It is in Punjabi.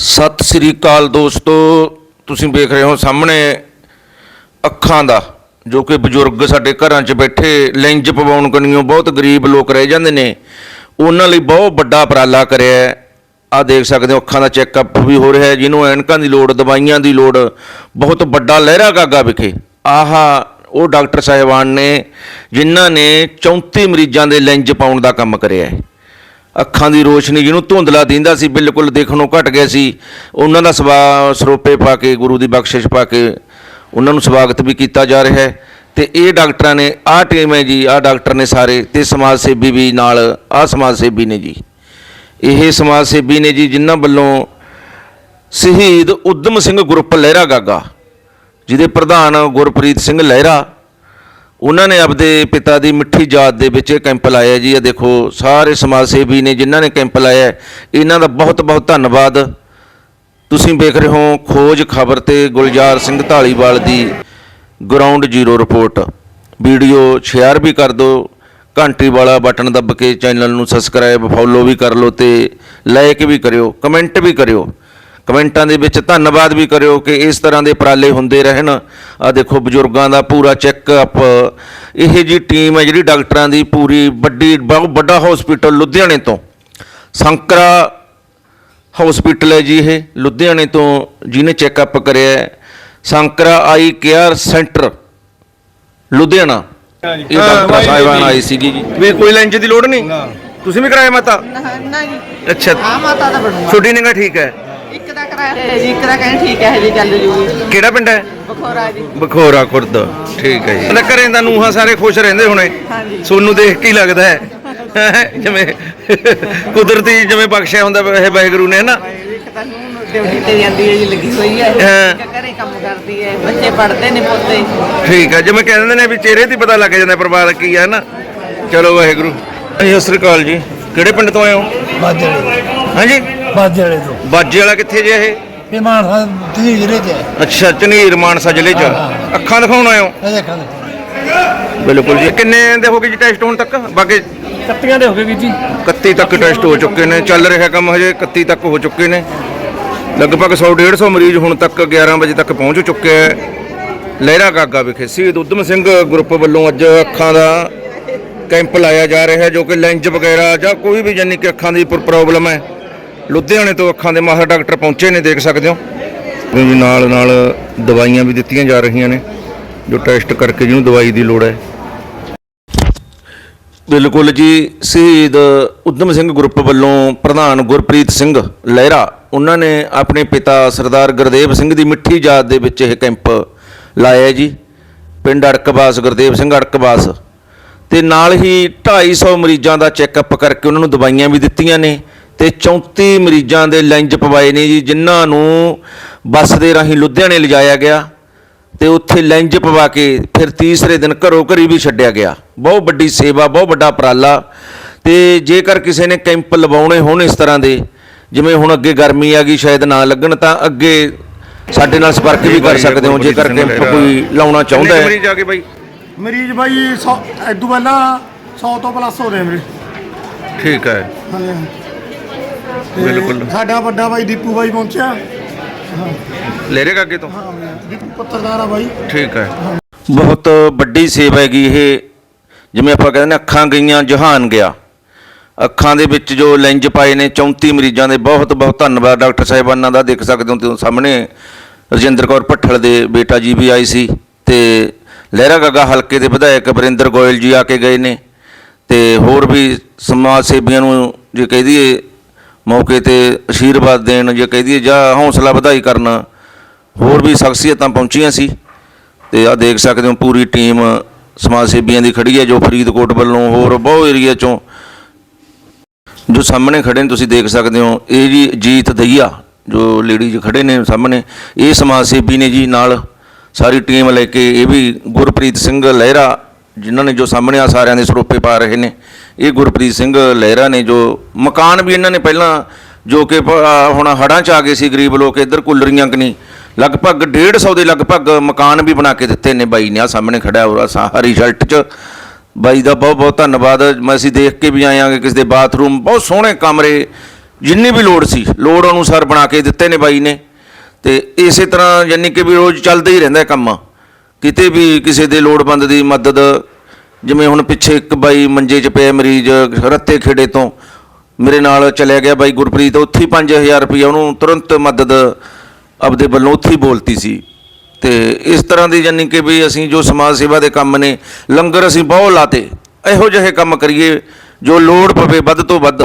ਸਤਿ ਸ੍ਰੀ ਅਕਾਲ ਦੋਸਤੋ, ਤੁਸੀਂ ਵੇਖ ਰਹੇ ਹੋ ਸਾਹਮਣੇ ਅੱਖਾਂ ਦਾ, ਜੋ ਕਿ ਬਜ਼ੁਰਗ ਸਾਡੇ ਘਰਾਂ 'ਚ ਬੈਠੇ ਲੈਂਜ ਪਵਾਉਣ ਕਣੀਓ ਬਹੁਤ ਗਰੀਬ ਲੋਕ ਰਹਿ ਜਾਂਦੇ ਨੇ। ਉਹਨਾਂ ਲਈ ਬਹੁਤ ਵੱਡਾ ਉਪਰਾਲਾ ਕਰਿਆ ਆ ਦੇਖ ਸਕਦੇ ਹੋ, ਅੱਖਾਂ ਦਾ ਚੈੱਕਅਪ ਵੀ ਹੋ ਰਿਹਾ ਜਿਹਨੂੰ ਐਨਕਾਂ ਦੀ ਲੋੜ, ਦਵਾਈਆਂ ਦੀ ਲੋੜ, ਬਹੁਤ ਵੱਡਾ ਲਹਿਰਾ ਗਾਗਾ ਵਿਖੇ। ਆਹਾ ਉਹ ਡਾਕਟਰ ਸਾਹਿਬਾਨ ਨੇ, ਜਿਨ੍ਹਾਂ ਨੇ 34 ਮਰੀਜ਼ਾਂ ਦੇ ਲੈਂਜ ਪਾਉਣ ਦਾ ਕੰਮ ਕਰਿਆ ਹੈ। ਅੱਖਾਂ ਦੀ ਰੋਸ਼ਨੀ ਜਿਹਨੂੰ ਧੁੰਦਲਾ ਦਿੰਦਾ ਸੀ, ਬਿਲਕੁਲ ਦੇਖਣ ਨੂੰ ਘਟ ਗਿਆ ਸੀ। ਉਹਨਾਂ ਦਾ ਸਵਾ, ਸਰੋਪੇ ਪਾ ਕੇ, ਗੁਰੂ ਦੀ ਬਖਸ਼ਿਸ਼ ਪਾ ਕੇ ਉਹਨਾਂ ਨੂੰ ਸਵਾਗਤ ਵੀ ਕੀਤਾ ਜਾ ਰਿਹਾ ਹੈ। ਤੇ ਇਹ ਡਾਕਟਰਾਂ ਨੇ, ਆਹ ਟੀਮ ਹੈ ਜੀ, ਆਹ ਡਾਕਟਰ ਨੇ ਸਾਰੇ ਤੇ ਸਮਾਜ ਸੇਵੀ ਵੀ ਨਾਲ, ਆਹ ਸਮਾਜ ਸੇਵੀ ਨੇ ਜੀ। ਇਹ ਸਮਾਜ ਸੇਵੀ ਨੇ ਜੀ, ਜਿਨ੍ਹਾਂ ਵੱਲੋਂ ਸ਼ਹੀਦ ਉਦਮ ਸਿੰਘ ਗੁਰਪ ਲਹਿਰਾ ਗਾਗਾ, ਜਿਹਦੇ ਪ੍ਰਧਾਨ ਗੁਰਪ੍ਰੀਤ ਸਿੰਘ ਲਹਿਰਾ ਉਹਨਾਂ ਨੇ ਆਪਦੇ ਪਿਤਾ ਦੀ ਮਿੱਠੀ ਯਾਦ ਦੇ ਵਿੱਚ ਇਹ ਕੈਂਪ ਲਾਇਆ ਜੀ। ਇਹ ਦੇਖੋ, ਸਾਰੇ ਸਮਾਜ ਸੇਵੀ ਨੇ ਜਿਨ੍ਹਾਂ ਨੇ ਕੈਂਪ ਲਾਇਆ ਇਹਨਾਂ ਦਾ ਬਹੁਤ ਬਹੁਤ ਧੰਨਵਾਦ। ਤੁਸੀਂ ਵੇਖ ਰਹੇ ਹੋ ਖੋਜ ਖਬਰ ਤੇ ਗੁਲਜ਼ਾਰ ਸਿੰਘ ਢਾਲੀਵਾਲ ਦੀ ground zero report video share ਵੀ ਕਰ ਦਿਓ, ਘੰਟੀ ਵਾਲਾ ਬਟਨ ਦੱਬ ਕੇ ਚੈਨਲ ਨੂੰ ਸਬਸਕ੍ਰਾਈਬ ਫੋਲੋ ਵੀ ਕਰ ਲਓ ਤੇ ਲਾਈਕ ਵੀ ਕਰਿਓ ਕਮੈਂਟ ਵੀ ਕਰਿਓ। ਕਮੈਂਟਾਂ ਦੇ ਵਿੱਚ ਧੰਨਵਾਦ ਵੀ ਕਰਿਓ ਕਿ ਇਸ ਤਰ੍ਹਾਂ ਦੇ ਉਪਰਾਲੇ ਹੁੰਦੇ ਰਹਿਣ। ਆ ਦੇਖੋ ਬਜ਼ੁਰਗਾਂ ਦਾ ਪੂਰਾ ਚੈੱਕਅਪ ਇਹ ਜੀ ਟੀਮ ਹੈ ਜਿਹੜੀ ਡਾਕਟਰਾਂ ਦੀ ਪੂਰੀ ਵੱਡੀ ਬਹੁਤ ਵੱਡਾ ਹਸਪੀਟਲ ਲੁਧਿਆਣੇ ਤੋਂ। ਸੰਕਰਾ ਹਸਪੀਟਲ ਹੈ ਜੀ ਇਹ ਲੁਧਿਆਣੇ ਤੋਂ ਜਿਹਨੇ ਚੈੱਕਅਪ ਕਰਿਆ ਹੈ। Sankara eye care centre Ludhiana. ਇਹ ਡਾਕਟਰ ਸਾਹਿਬਾਨ ਆਈ ਸੀਗੀ ਜੀ। ਵੀ ਕੋਈ ਲੈਂਜ ਦੀ ਲੋੜ ਨਹੀਂ? ਤੁਸੀਂ ਵੀ ਕਰਾਇਆ ਮਾਤਾ? ਨਾ ਨਾ ਜੀ। ਅੱਛਾ। ਆ ਮਾਤਾ ਦਾ ਬਣੂਗਾ। ਛੋਟੀ ਨਿਗਾ ਠੀਕ ਹੈ। ਹੈ ਜੀ ਇੱਕ ਦਾ ਕਹਿੰਦੇ ਠੀਕ ਹੈ ਜੀ ਚੱਲ ਜੂਗੀ। ਕਿਹੜਾ ਪਿੰਡ ਹੈ? ਬਖੋਰਾ ਜੀ। ਬਖੋਰਾ ਖੁਰਦ। ਠੀਕ ਹੈ ਜੀ। ਉਹਦੇ ਘਰੇ ਦਾ ਨੂੰਹਾਂ ਸਾਰੇ ਖੁਸ਼ ਰਹਿੰਦੇ ਹੋਣੇ। ਹਾਂਜੀ। ਸੋਨੂੰ ਦੇਖ ਕੇ ਹੀ ਲੱਗਦਾ ਹੈ। ਜਿਵੇਂ ਕੁਦਰਤੀ ਜਿਵੇਂ ਬਖਸ਼ਿਆ ਹੁੰਦਾ ਇਹ ਵਾਹਿਗੁਰੂ ਨੇ ਨਾ ਇੱਕ ਤਾਂ ਨੂੰ ਡਿਊਟੀ ਤੇ ਜਾਂਦੀ ਹੈ ਜੀ ਲੱਗੀ ਹੋਈ ਹੈ। ਹਾਂ। ਇੱਕ ਘਰੇ ਕੰਮ ਕਰਦੀ ਹੈ। ਬੱਚੇ ਪੜ੍ਹਦੇ ਨੇ ਪੋਤੇ। ਠੀਕ ਹੈ ਜਿਵੇਂ ਕਹਿੰਦੇ ਨੇ ਵੀ ਚਿਹਰੇ ਤੇ ਹੀ ਪਤਾ ਲੱਗ ਜਾਂਦਾ ਪਰਿਵਾਰ ਕੀ ਹੈ ਨਾ ਚਲੋ ਵਾਹਿਗੁਰੂ। ਹਾਂਜੀ ਸਤਿ ਸ੍ਰੀ ਅਕਾਲ ਜੀ। ਕਿਹੜੇ ਪਿੰਡ ਤੋਂ ਆਏ ਹੋ? ਬਾਜੇ ਵਾਲੇ ਹਾਂਜੀ। ਬਾਜੇ ਵਾਲੇ ਤੋਂ। ਬਾਜੇ ਵਾਲਾ ਕਿੱਥੇ ਜੇ ਇਹ? ਇਹ ਮਾਨਸਾ ਦੀ ਜ਼ਿਲ੍ਹੇ ਚ ਹੈ। ਅੱਛਾ ਝਨੀਰ ਮਾਨਸਾ ਜ਼ਿਲ੍ਹੇ ਚ। ਅੱਖਾਂ ਦਿਖਾਉਣ ਆਏ ਹੋ? ਇਹ ਦੇਖਾਂ ਬਿਲਕੁਲ ਜੀ। ਕਿੰਨੇ ਦੇ ਹੋ ਗਏ ਜੀ ਟੈਸਟ ਹੁਣ ਤੱਕ? ਬਾਕੀ ਕੱਤੀਆਂ ਦੇ ਹੋ ਗਏ ਵੀਰ ਜੀ। 31 ਤੱਕ ਟੈਸਟ ਹੋ ਚੁੱਕੇ ਨੇ। ਚੱਲ ਰਿਹਾ ਕੰਮ ਹਜੇ 31 ਤੱਕ ਹੋ ਚੁੱਕੇ ਨੇ। ਲਗਭਗ 100 150 ਮਰੀਜ਼ ਹੁਣ ਤੱਕ 11 ਵਜੇ ਤੱਕ ਪਹੁੰਚ ਚੁੱਕੇ ਹੈ। ਲਹਿਰਾ ਗਾਗਾ ਵਿਖੇ ਸ਼ਹੀਦ ਉਦਮ ਸਿੰਘ ਗਰੁੱਪ ਵੱਲੋਂ ਅੱਜ ਅੱਖਾਂ ਦਾ ਕੈਂਪ ਲਾਇਆ ਜਾ ਰਿਹਾ ਹੈ ਜੋ ਕਿ ਲੈਂਜ ਵਗੈਰਾ ਜਾਂ ਕੋਈ ਵੀ ਜਾਨੀ ਕਿ ਅੱਖਾਂ ਦੀ ਪ੍ਰੋਬਲਮ ਹੈ। ਲੁਧਿਆਣੇ ਤੋਂ ਅੱਖਾਂ ਦੇ ਮਾਹਰ ਡਾਕਟਰ ਪਹੁੰਚੇ ਨੇ, ਦੇਖ ਸਕਦੇ ਹੋ। ਵੀ ਨਾਲ ਨਾਲ ਦਵਾਈਆਂ ਵੀ ਦਿੱਤੀਆਂ ਜਾ ਰਹੀਆਂ ਨੇ, ਜੋ ਟੈਸਟ ਕਰਕੇ ਜਿਹਨੂੰ ਦਵਾਈ ਦੀ ਲੋੜ ਹੈ। ਬਿਲਕੁਲ ਜੀ, ਸ਼ਹੀਦ ਉਦਮ ਸਿੰਘ ਗਰੁੱਪ ਵੱਲੋਂ ਪ੍ਰਧਾਨ ਗੁਰਪ੍ਰੀਤ ਸਿੰਘ ਲਹਿਰਾ, ਉਹਨਾਂ ਨੇ ਆਪਣੇ ਪਿਤਾ ਸਰਦਾਰ ਗੁਰਦੇਵ ਸਿੰਘ ਦੀ ਮਿੱਠੀ ਯਾਦ ਦੇ ਵਿੱਚ ਇਹ ਕੈਂਪ ਲਾਇਆ ਜੀ। ਪਿੰਡ ਅੜਕਬਾਸ ਗੁਰਦੇਵ ਸਿੰਘ ਅੜਕਬਾਸ ਤੇ ਨਾਲ ਹੀ 250 ਮਰੀਜ਼ਾਂ ਦਾ ਚੈੱਕਅਪ ਕਰਕੇ ਉਹਨਾਂ ਨੂੰ ਦਵਾਈਆਂ ਵੀ ਦਿੱਤੀਆਂ ਨੇ ਤੇ 34 ਮਰੀਜ਼ਾਂ ਦੇ ਲੈਂਜ ਪਵਾਏ ਨੇ ਜੀ ਜਿਨ੍ਹਾਂ ਨੂੰ ਬੱਸ ਦੇ ਰਾਹੀਂ ਲੁਧਿਆਣੇ ਲਿਜਾਇਆ ਗਿਆ ਤੇ ਉੱਥੇ ਲੈਂਜ ਪਵਾ ਕੇ ਫਿਰ ਤੀਸਰੇ ਦਿਨ ਘਰੋਂ ਘਰੀ ਵੀ ਛੱਡਿਆ ਗਿਆ। ਬਹੁਤ ਵੱਡੀ ਸੇਵਾ ਬਹੁਤ ਵੱਡਾ ਉਪਰਾਲਾ। ਤੇ ਜੇਕਰ ਕਿਸੇ ਨੇ ਕੈਂਪ ਲਵਾਉਣੇ ਹੋਣ ਇਸ ਤਰ੍ਹਾਂ ਦੇ ਜਿਵੇਂ ਹੁਣ ਅੱਗੇ ਗਰਮੀ ਆ ਗਈ ਸ਼ਾਇਦ ਨਾ ਲੱਗਣ ਤਾਂ ਅੱਗੇ ਸਾਡੇ ਨਾਲ ਸੰਪਰਕ ਵੀ ਕਰ ਸਕਦੇ ਹੋ ਜੇਕਰ ਕੈਂਪ ਕੋਈ ਲਾਉਣਾ ਚਾਹੁੰਦਾ ਹੈ? ਮਰੀਜ਼ ਆ ਕੇ ਬਾਈ ਮਰੀਜ਼ ਬਾਈ 100 ਇਦੋਂ ਪਹਿਲਾਂ 100 ਤੋਂ ਪਲੱਸ ਹੋ ਰਹੇ ਮੇਰੇ ਠੀਕ ਹੈ। ਹਾਂਜੀ। ਬਿਲਕੁਲ। ਸਾਡਾ ਵੱਡਾ ਬਾਈ ਦੀਪੂ ਬਾਈ ਪਹੁੰਚਿਆ। ਲੈ ਰਹੇ ਅੱਗੇ ਤੋਂ? ਹਾਂ ਦੀਪੂ ਪੱਤਰਦਾਰ ਆ ਬਾਈ। ਠੀਕ ਹੈ। ਬਹੁਤ ਵੱਡੀ ਸੇਵਾ ਹੈਗੀ ਇਹ। ਜਿਵੇਂ ਆਪਾਂ ਕਹਿੰਦੇ ਨੇ ਅੱਖਾਂ ਗਈਆਂ ਜਹਾਨ ਗਿਆ। ਅੱਖਾਂ ਦੇ ਵਿੱਚ ਜੋ ਲੈਂਜ ਪਾਏ ਨੇ 34 ਮਰੀਜ਼ਾਂ ਦੇ ਬਹੁਤ ਬਹੁਤ ਧੰਨਵਾਦ। ਡਾਕਟਰ ਸਾਹਿਬਾਨਾਂ ਦਾ ਦੇਖ ਸਕਦੇ ਹੋ ਤੁਸੀਂ ਸਾਹਮਣੇ। ਰਜਿੰਦਰ ਕੌਰ ਭੱਠਲ ਦੇ ਬੇਟਾ ਜੀ ਵੀ ਆਏ ਸੀ ਤੇ ਲਹਿਰਾ ਗਾਗਾ ਹਲਕੇ ਦੇ ਵਿਧਾਇਕ ਵਰਿੰਦਰ ਗੋਇਲ ਜੀ ਆ ਕੇ ਗਏ ਨੇ। ਤੇ ਹੋਰ ਵੀ ਸਮਾਜ ਸੇਵੀਆਂ ਨੂੰ ਜੇ ਕਹਿ ਦਈਏ ਮੌਕੇ ਤੇ ਅਸ਼ੀਰਵਾਦ ਦੇਣ ਜਾਂ ਕਹਿ ਦਈਏ ਜਾਂ ਹੌਸਲਾ ਵਧਾਈ ਕਰਨ ਹੋਰ ਵੀ ਸ਼ਖਸੀਅਤਾਂ ਪਹੁੰਚੀਆਂ ਸੀ। ਤੇ ਆ ਦੇਖ ਸਕਦੇ ਹੋ ਪੂਰੀ ਟੀਮ ਸਮਾਜ ਸੇਵੀਆਂ ਦੀ ਖੜੀ ਹੈ ਜੋ ਫਰੀਦਕੋਟ ਵੱਲੋਂ ਹੋਰ ਬਹੁ ਏਰੀਆ ਚੋਂ ਜੋ ਸਾਹਮਣੇ ਖੜੇ ਨੇ, ਤੁਸੀਂ ਦੇਖ ਸਕਦੇ ਹੋ, ਇਹ ਜੀ ਜੀਤ ਦਈਆ ਜੋ ਲੇਡੀਜ਼ ਖੜੇ ਨੇ ਸਾਹਮਣੇ, ਇਹ ਸਮਾਜ ਸੇਵੀ ਨੇ ਜੀ ਨਾਲ ਸਾਰੀ ਟੀਮ ਲੈ ਕੇ, ਇਹ ਵੀ ਗੁਰਪ੍ਰੀਤ ਸਿੰਘ ਲਹਿਰਾ ਜਿਨ੍ਹਾਂ ਨੇ ਜੋ ਸਾਹਮਣੇ ਆ ਸਾਰਿਆਂ ਦੇ ਸਰੋਪੇ ਪਾ ਰਹੇ ਨੇ, ਇਹ ਗੁਰਪ੍ਰੀਤ ਸਿੰਘ ਲਹਿਰਾ ਨੇ ਜੋ ਮਕਾਨ ਵੀ ਇਹਨਾਂ ਨੇ ਪਹਿਲਾਂ ਜੋ ਕਿ ਹੁਣ ਹੜਾਂ ਚ ਆ ਗਏ ਸੀ ਗਰੀਬ ਲੋਕ, ਇੱਧਰ ਕੁੱਲਰੀਆਂ ਕਨੀ ਲਗਭਗ 150 ਦੇ ਲਗਭਗ ਮਕਾਨ ਵੀ ਬਣਾ ਕੇ ਦਿੱਤੇ ਨੇ ਬਾਈ ਨੇ ਆ ਸਾਹਮਣੇ ਖੜਾ ਹੋ ਰਹਾ ਹਰੀ ਸ਼ਰਟ ਚ। ਬਾਈ ਦਾ ਬਹੁਤ ਬਹੁਤ ਧੰਨਵਾਦ, ਮੈਂ ਅਸੀਂ ਦੇਖ ਕੇ ਵੀ ਆਏ ਆਂਗੇ ਕਿਸੇ ਦੇ ਬਾਥਰੂਮ, ਬਹੁਤ ਸੋਹਣੇ ਕਮਰੇ, ਜਿੰਨੀ ਵੀ ਲੋੜ ਸੀ, ਲੋੜ ਅਨੁਸਾਰ ਬਣਾ ਕੇ ਦਿੱਤੇ ਨੇ ਬਾਈ ਨੇ। ਤੇ ਇਸੇ ਤਰ੍ਹਾਂ ਯਾਨੀ ਕਿ ਵੀ ਰੋਜ਼ ਚੱਲਦਾ ਹੀ ਰਹਿੰਦਾ ਕੰਮ। ਕਿਤੇ ਵੀ ਕਿਸੇ ਦੇ ਲੋੜਵੰਦ ਦੀ ਮਦਦ, ਜਿਵੇਂ ਹੁਣ ਪਿੱਛੇ ਇੱਕ ਬਾਈ ਮੰਜੇ 'ਚ ਪਿਆ ਮਰੀਜ਼ ਰੱਤੇ ਖੇੜੇ ਤੋਂ, ਮੇਰੇ ਨਾਲ ਚਲਿਆ ਗਿਆ ਬਾਈ ਗੁਰਪ੍ਰੀਤ, ਉੱਥੇ ਹੀ 5000 ਰੁਪਏ ਉਹਨੂੰ ਤੁਰੰਤ ਮਦਦ ਆਪਦੇ ਵੱਲੋਂ ਉੱਥੇ ਹੀ ਬੋਲਤੀ ਸੀ। ਤੇ ਇਸ ਤਰ੍ਹਾਂ ਦੀ ਯਾਨੀ ਕਿ ਵੀ ਅਸੀਂ ਜੋ ਸਮਾਜ ਸੇਵਾ ਦੇ ਕੰਮ ਨੇ, ਲੰਗਰ ਅਸੀਂ ਬਹੁਤ ਲਾਤੇ, ਇਹੋ ਜਿਹੇ ਕੰਮ ਕਰੀਏ, ਜੋ ਲੋੜ ਪਵੇ ਵੱਧ ਤੋਂ ਵੱਧ